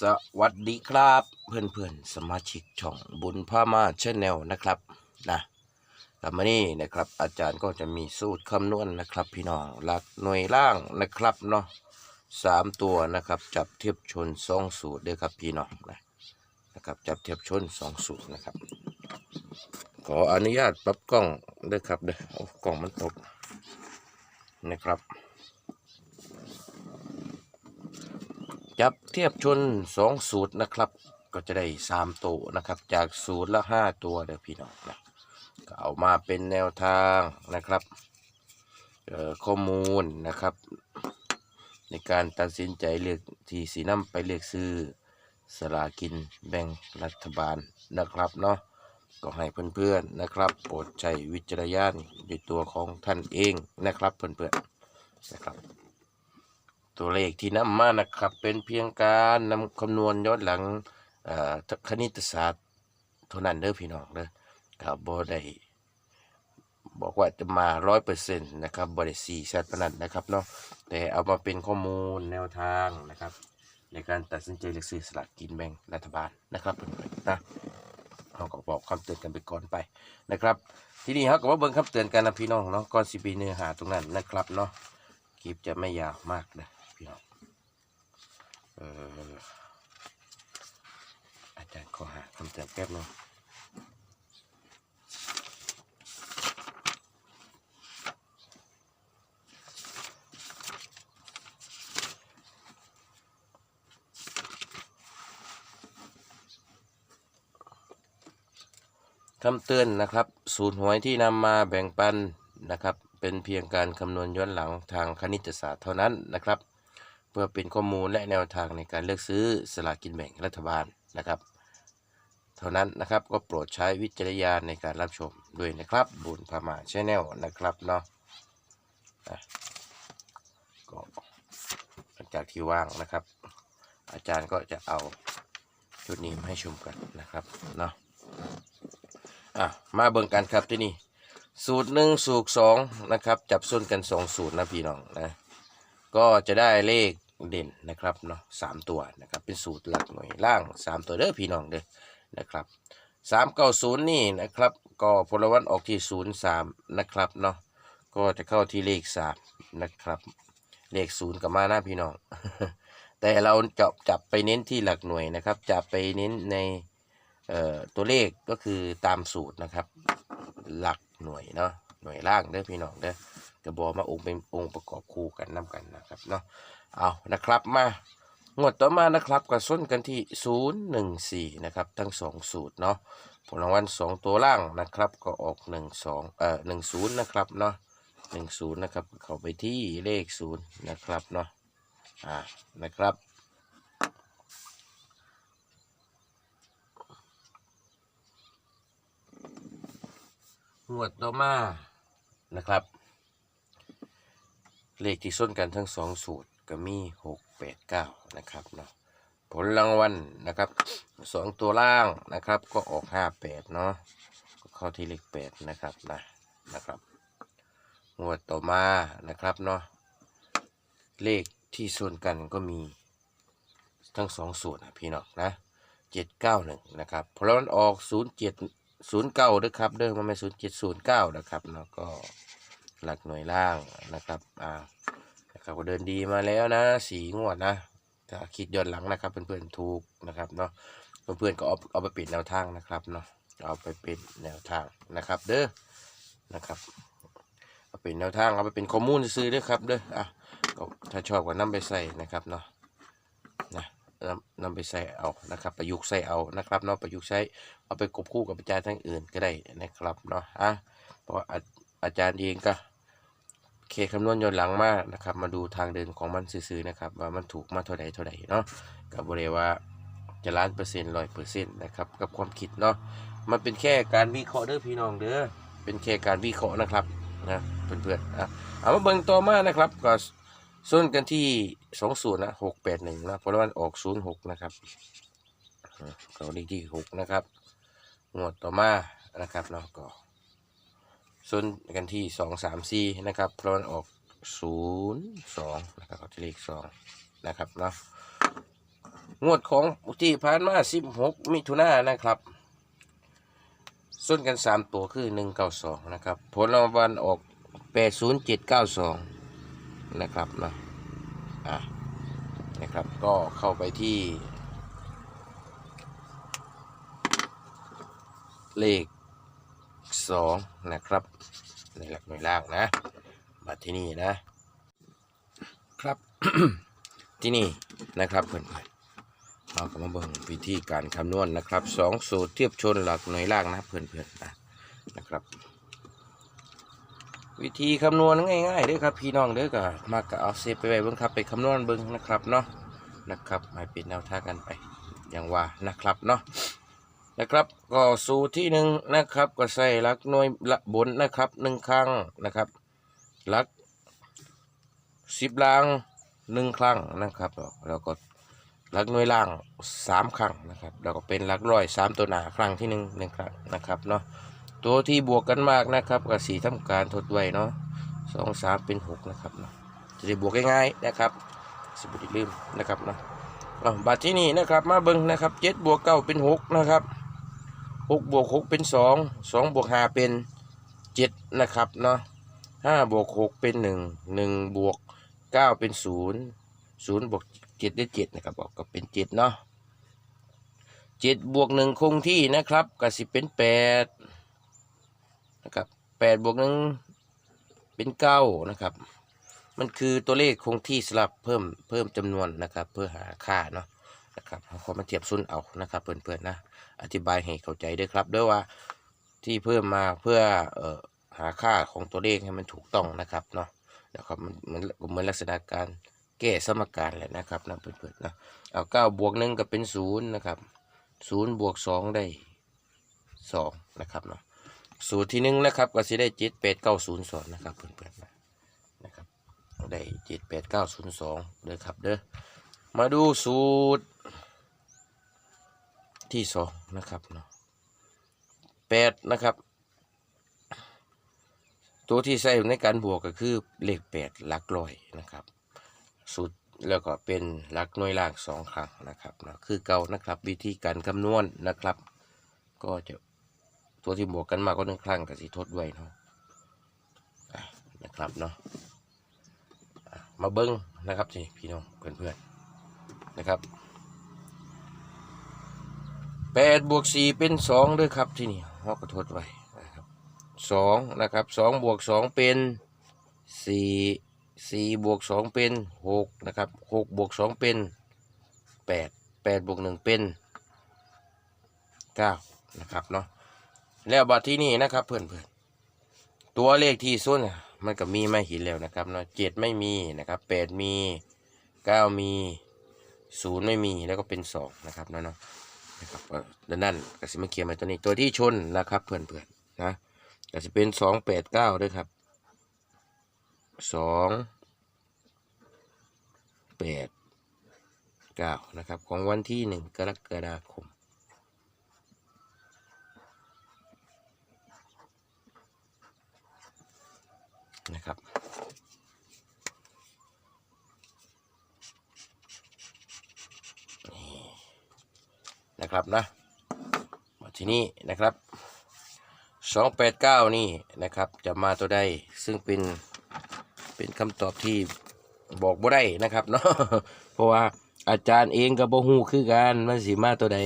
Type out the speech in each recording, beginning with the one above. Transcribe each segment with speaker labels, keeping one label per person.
Speaker 1: สวัสดีครับ เพื่อนๆสมาชิกช่องบุญพามาชแนลนะครับนะกลับมานี่นะครับ อาจารย์ก็จะมีสูตรคำนวณนะครับ พี่น้องหลักหน่วยล่างนะครับเนาะสามตัวนะครับ จับเทียบชนสองสูตรด้วยครับพี่น้องนะนะครับ จับเทียบชนสองสูตรนะครับ ขออนุญาตปรับกล้องด้วยครับเด้อกล้องมันตกนะครับ จับเทียบชนสองสูตรนะครับ ก็จะได้สามตัวนะครับ จากสูตรละห้าตัวเด้อพี่น้องนะก็เอามาเป็นแนวทางนะครับข้อมูลนะครับ ในการตัดสินใจเลือกที่สีน้ำไปเลือกซื้อสลากินแบ่งรัฐบาลนะครับเนาะก็ให้เพื่อนๆนะครับ โปรดใช้วิจารณญาณในตัวของท่านเองนะครับเพื่อนๆนะครับ ตัวเลขที่นำมานะครับ เป็นเพียงการนำคำนวณย้อนหลังเอ่อคณิตศาสตร์เท่านั้นเด้อพี่น้องเด้อครับบ่ได้บอกว่าจะมาร้อยเปอร์เซ็นต์นะครับบ่ได้สี่แซดพนันนะครับเนาะแต่เอามาเป็นข้อมูลแนวทางนะครับ ในการตัดสินใจเลือกซื้อสลากกินแบ่งรัฐบาลนะครับเพื่อนๆนะเราก็บอกคำเตือนกันไปก่อนไปนะครับ ทีนี้เขาก็มาเบิ่งคำเตือนกันนะพี่น้องเนาะก่อนสิปีเนื้อหาตรงนั้นนะครับเนาะคลิปจะไม่ยาวมากนะ พี่น้องเอออาจารย์ขอหาคำเตือนแป๊บนึงคำเตือนนะครับ สูตรหวยที่นำมาแบ่งปันนะครับ เป็นเพียงการคำนวณย้อนหลังทางคณิตศาสตร์เท่านั้นนะครับ เพื่อเป็นข้อมูลและแนวทางในการเลือกซื้อสลากกินแบ่งรัฐบาลนะครับ เท่านั้นนะครับก็โปรดใช้วิจารณญาณในการรับชมด้วยนะครับ บุญพมาชแนลนะครับเนาะอะก็หลังจากที่ว่างนะครับ อาจารย์ก็จะเอาชุดนี้มาให้ชมกันนะครับเนาะอะมาเบิ่งกันครับที่นี่สูตรหนึ่งสูตรสองนะครับ จับส้นกันสองสูตรนะพี่น้องนะ ก็จะได้เลขเด่นนะครับเนาะสามตัวนะครับเป็นสูตรหลักหน่วยล่างสามตัวเด้อพี่น้องเด้อนะครับสามเก้าศูนย์นี่นะครับก็พลวันออกที่ศูนย์สามนะครับเนาะก็จะเข้าที่เลขสามนะครับ เลขศูนย์กับมาหน้าพี่น้อง แต่เราจะจับไปเน้นที่หลักหน่วยนะครับจับไปเน้นในเอ่อตัวเลขก็คือตามสูตรนะครับ หลักหน่วยเนาะหน่วยล่างเด้อพี่น้องเด้อ กระบอกมาองค์เป็นองค์ประกอบคู่กันนํกันนะครับเนาะเอานะครับมางวดต่อมานะครับก็ส้นกันที่014นะครับทั้งสองสูตรเนาะผลรางวัลสองตัวล่างนะครับก็ออก1 2เอ่อ10นะครับเนาะ10นะครับเข้าไปที่เลข0นะครับเนาะอ่านะครับงวดต่อมานะครับ เลขที่ส้นกันทั้งสองสูตรก็มีหกแปดเก้านะครับเนาะผลรางวัลนะครับสองตัวล่างนะครับ ก็ออกห้าแปดเนาะก็เข้าที่เลขแปดนะครับนะนะครับงวดต่อมานะครับเนาะเลขที่ส่วนกันก็มีทั้งสองสูตรนะพี่น้องนะเจ็ดเก้าหนึ่งนะครับผลรางวัลออกศูนย์เจ็ดศูนย์เก้าด้วยครับเด้อมันไม่ศูนย์เจ็ดศูนย์เก้านะครับแล้วก็ หลักหน่วยล่างนะครับอ่านะครับก็เดินดีมาแล้วนะสีงวดนะถ้าคิดย้อนหลังนะครับเพื่อนๆถูกนะครับเนาะเพื่อนๆก็เอาเอาไปเป็นแนวทางนะครับเนาะเอาไปเป็นแนวทางนะครับ เด้อนะครับเอาเป็นแนวทางเอาไปเป็นข้อมูลซื้อเด้อครับเด้ออะก็ถ้าชอบก็นำไปใส่นะครับเนาะนะนำนำไปใส่เอานะครับประยุกต์ใส่เอานะครับเนาะประยุกต์ใช้เอาไปกบคู่กับอาจารย์ทั้งอื่นก็ได้นะครับเนาะอะเพราะอาจารย์เองก็ เคคำนวณย้อนหลังมานะครับ มาดูทางเดินของมันซื่อๆนะครับ ว่ามันถูกมาเท่าใดเท่าใดเนาะกับบริว่าจะล้านเปอร์เซ็นต์ร้อยเปอร์เซ็นต์นะครับกับความคิดเนาะมันเป็นแค่การวิเคราะห์เด้อพี่น้องเด้อเป็นแค่การวิเคราะห์นะครับนะเพื่อนๆอะเอามาเบิ่งต่อมานะครับก็ส่วนกันที่สองศูนย์นะหกแปดหนึ่งนะเพราะว่าออกศูนย์หกนะครับอืมก็เลขที่หกนะครับ งวดต่อมานะครับเนาะก็ ส่วนกันที่สองสามสี่นะครับเพราะมันออกศูนย์สองนะครับก็จะเลขสองนะครับเนาะงวดของที่ผ่านมา16มิถุนายนนะครับ ส่วนกัน3ตัวคือ192นะครับ ผลรางวัลออก80792นะครับเนาะอะนะครับก็เข้าไปที่เลข 2 นะครับในหลักหน่วยล่างนะบัตรที่นี่นะครับ ที่นี่นะครับเพื่อนๆเราก็มาเบิ่งวิธีการคำนวณนะครับสองสูตรเทียบชนหลักหน่วยล่างนะเพื่อนๆนะนะครับวิธีคำนวณง่ายๆเด้อครับพี่น้องเด้อก็มากก็เอาเซฟไปไว้เบิ่งครับไปคำนวณเบิ่งนะครับเนาะนะครับให้เป็นแนวทางกันไปอย่างว่านะครับเนาะ นะครับก็สูตรที่หนึ่งนะครับ ก็ใส่ลักหน่วยละบนนะครับหนึ่งครั้งนะครับลักสิบล่างหนึ่งครั้งนะครับ แล้วก็ลักหน่วยล่างสามครั้งนะครับแล้วก็เป็นลักร้อยสามตัวหนาครั้งที่หนึ่งหนึ่งครั้งนะครับเนาะตัวที่บวกกันมากนะครับกับสีทำการทดไว้เนาะสองสามเป็นหกนะครับเนาะจะได้บวกง่ายๆนะครับสบุดลืมนะครับเนาะบัตรที่นี่นะครับมาเบิ้งนะครับเจ็ดบวกเก้าเป็นหกนะครับ หกบวกหกเป็นสองสองบวกห้าเป็นเจ็ดนะครับเนาะห้าบวกหกเป็นหนึ่งหนึ่งบวกเก้าเป็นศูนย์ศูนย์บวกเจ็ดได้เจ็ดนะครับบอกก็เป็นเจ็ดเนาะเจ็ดบวกหนึ่งคงที่นะครับก็สิเป็นแปดนะครับแปดบวกหนึ่งเป็นเก้านะครับ มันคือตัวเลขคงที่สลับเพิ่มเพิ่มจำนวนนะครับ เพื่อหาค่าเนาะนะครับเอามมาเทียบซุนเอานะครับเพื่อนๆนะ อธิบายให้เข้าใจด้วยครับด้วยว่าที่เพิ่มมาเพื่อเออหาค่าของตัวเลขให้มันถูกต้องนะครับเนาะนะครับมันเหมือนเหมือนลักษณะการแก้สมการแหละนะครับนะเพื่อนๆนะเอาเก้าบวกหนึ่งก็เป็นศูนย์นะครับศูนย์บวกสองได้สองนะครับเนาะสูตรที่หนึ่งนะครับก็จะได้เจ็ดแปดเก้าศูนย์สองนะครับเพื่อนๆนะนะครับได้เจ็ดแปดเก้าศูนย์สองเด้อครับเด้อมาดูสูตร ที่สองนะครับเนาะแปดนะครับ ตัวที่ใช้ในการบวกก็คือเลขแปดหลักร้อยนะครับ สุดแล้วก็เป็นหลักหน่วยล่างสองครั้งนะครับนะคือเก่านะครับวิธีการคำนวณนะครับ ก็จะตัวที่บวกกันมาก็หนึ่งครั้งก็สิทดไว้เนาะนะครับเนาะมาเบิ้งนะครับสิพี่น้องเพื่อนๆนะครับ แปดบวกสี่เป็นสองด้วยครับที่นี่เราก็ทดไว้นะครับสองนะครับสองบวกสองเป็นสี่สี่บวกสองเป็นหกนะครับหกบวกสองเป็นแปดแปดบวกหนึ่งเป็นเก้านะครับเนาะแล้วบัดที่นี่นะครับเพื่อนเพื่อนๆตัวเลขที่ส่วนมันก็มีไม่เห็นแล้วนะครับเนาะเจ็ดไม่มีนะครับแปดมีเก้ามีศูนย์ไม่มีแล้วก็เป็นสองนะครับเนาะ นะครับดังนั้นกสิมาเขียนมาตัวนี้ตัวที่ชนนะครับเพื่อนเพื่อนนะก็จะเป็นสองแปดเก้าด้วยครับสองแปดเก้านะครับ ของวันที่หนึ่งกรกฎาคมนะครับ นะครับนะมาที่นี่นะครับสองแปดเก้านี่นะครับจะมาตัวใดซึ่งเป็นเป็นคำตอบที่บอกบ่ได้นะครับเนาะเพราะว่าอาจารย์เองกับบ่ฮู้คือกันมันสิมาตัวใด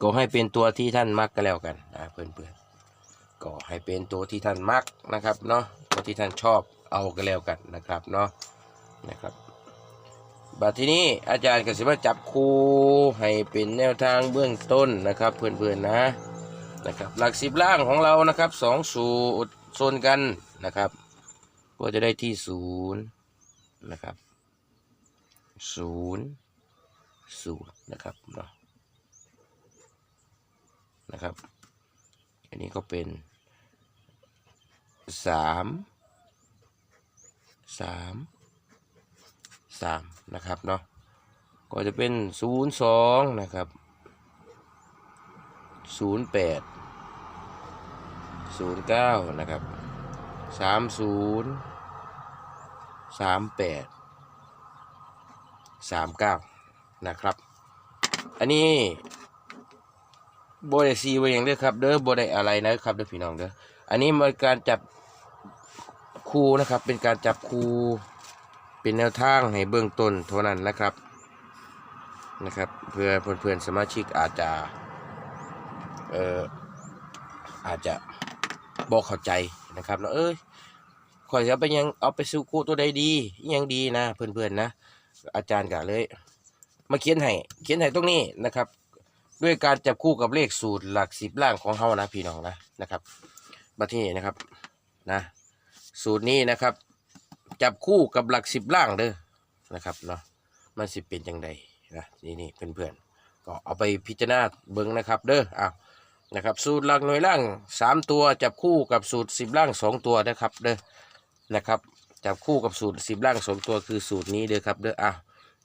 Speaker 1: ก็ให้เป็นตัวที่ท่านมักก็แล้วกันนะเพื่อนๆก็ให้เป็นตัวที่ท่านมักนะครับเนาะตัวที่ท่านชอบเอาก็แล้วกันนะครับเนาะนะครับ บัดทีนี้อาจารย์ก็สิมาจับคูให้เป็นแนวทางเบื้องต้นนะครับเพื่อนๆนะนะครับ หลักสิบล่างของเรานะครับสองสูตรโซนกันนะครับ ก็จะได้ที่ศูนย์นะครับศูนย์ศูนย์นะครับเนาะนะครับ อันนี้ก็เป็นสามสาม สามนะครับเนาะก็จะเป็นศูนย์สองนะครับศูนย์แปดศูนย์เก้านะครับสามศูนย์สามแปดสามเก้านะครับ อันนี้โบได้ซีไว้อย่างเด้อครับเด้อโบได้อะไรนะครับเด้อพี่น้องเด้ออันนี้มันการจับคู่นะครับเป็นการจับคู่ เป็นแนวทางให้เบื้องต้นเท่านั้นนะครับนะครับ เพื่อเพื่อนๆสมาชิกอาจจะเอ่ออาจจะบอกเข้าใจนะครับเนาะเอ้ยข่อยจะเอาไปยังเอาไปสู่คู่ตัวใดดียังดีนะเพื่อนๆนะ อาจารย์กะเลย มาเขียนให้เขียนให้ตรงนี้นะครับ ด้วยการจับคู่กับเลขสูตรหลักสิบล่างของเฮานะพี่น้องนะนะครับมาที่นี่นะครับนะ สูตรนี้นะครับ จับคู่กับหลักสิบล่างเด้อนะครับเนาะมันสิเป็นจังใดนะนี่นี่เพื่อนๆก็เอาไปพิจารณาเบิ้งนะครับ เด้ออ้าวนะครับ สูตรหลักหน่วยล่างสามตัวจับคู่กับสูตรสิบล่างสองตัวนะครับเด้อนะครับจับคู่กับสูตรสิบล่างสองตัวคือสูตรนี้เด้อครับเด้ออ้าว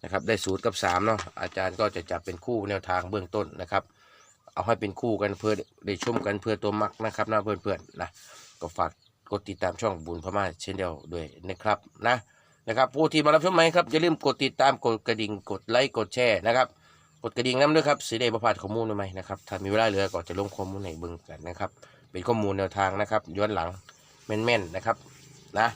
Speaker 1: นะครับได้ศูนย์กับสามเนาะอาจารย์ก็จะจับเป็นคู่แนวทางเบื้องต้นนะครับ เอาให้เป็นคู่กันเพื่อได้ชมกันเพื่อตัวมักนะครับนะเพื่อนๆนะก็ฝาก กดติดตามช่องบุญพม่าเช่นเดียวด้วยนะครับนะนะครับผู้ที่มารับชมไหมครับอย่าลืมกดติดตามกดกระดิ่งกดไลค์กดแชร์นะครับกดกระดิ่งน้ำด้วยครับสีแดงประพาดข้อมูลใหมนะครับถ้ามีเวลาเหลือก็จะลงข้อมูลในเบื้องกันนะครับ เป็นข้อมูลแนวทางนะครับ ย้อนหลังแม่นๆนะครับนะ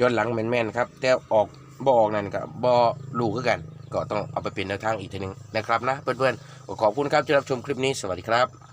Speaker 1: ย้อนหลังแม่นๆครับแต่ออกบ่ออกนั่นก็บ่รู้คือกัน ก็ต้องเอาไปเป็นแนวทางอีกทีหนึงนะครับนะเพื่อนๆขอบคุณครับที่รับชมคลิปนี้สวัสดีครับ